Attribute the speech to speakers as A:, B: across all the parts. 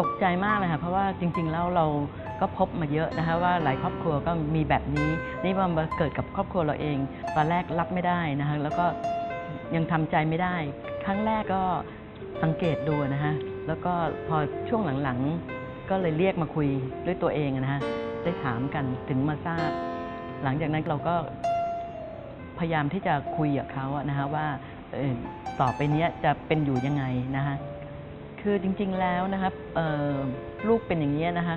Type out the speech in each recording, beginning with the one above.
A: ตกใจมากเลยค่ะเพราะว่าจริง ๆ แล้วเราก็พบมาเยอะนะคะว่าหลายครอบครัวก็มีแบบนี้ นี่ว่ามาเกิดกับครอบครัวเราเอง ตอนแรกรับไม่ได้นะคะแล้วก็ยังทำใจไม่ได้ ครั้งแรกก็สังเกตดูนะคะแล้วก็พอช่วงหลังๆ ก็เลยเรียกมาคุยด้วยตัวเองนะคะได้ถามกันถึงมาทราบ หลังจากนั้นเราก็พยายามที่จะคุยกับเขานะคะว่าต่อไปนี้จะเป็นอยู่ยังไงนะคะ คือจริงๆแล้วนะครับลูกเป็นอย่างนี้นะคะ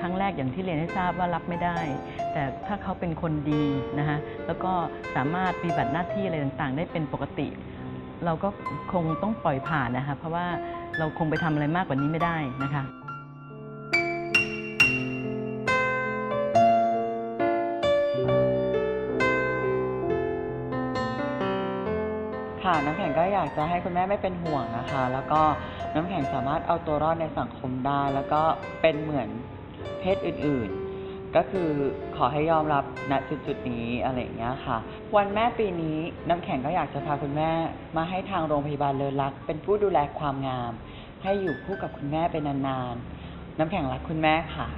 A: ครั้งแรกอย่างที่เรียนให้ทราบว่ารับไม่ได้ แต่ถ้าเขาเป็นคนดีนะคะแล้วก็สามารถปฏิบัติหน้าที่อะไรต่างๆ ได้เป็นปกติ เราก็คงต้องปล่อยผ่านนะคะเพราะว่าเราคงไปทำอะไรมากกว่านี้ไม่ได้นะคะ
B: ค่ะ น้ำแข็งก็อยากจะให้คุณแม่ไม่เป็นห่วงนะคะ แล้วก็น้ำแข็งสามารถเอาตัวรอดในสังคมได้ แล้วก็เป็นเหมือนเพศอื่นๆ ก็คือขอให้ยอมรับณจุดๆนี้อะไรอย่างเงี้ยค่ะ วันแม่ปีนี้น้ำแข็งก็อยากจะพาคุณแม่มาให้ทางโรงพยาบาลเลิศรัก เป็นผู้ดูแลความงาม ให้อยู่คู่กับคุณแม่เป็นนานๆ น้ำแข็งรักคุณแม่ค่ะ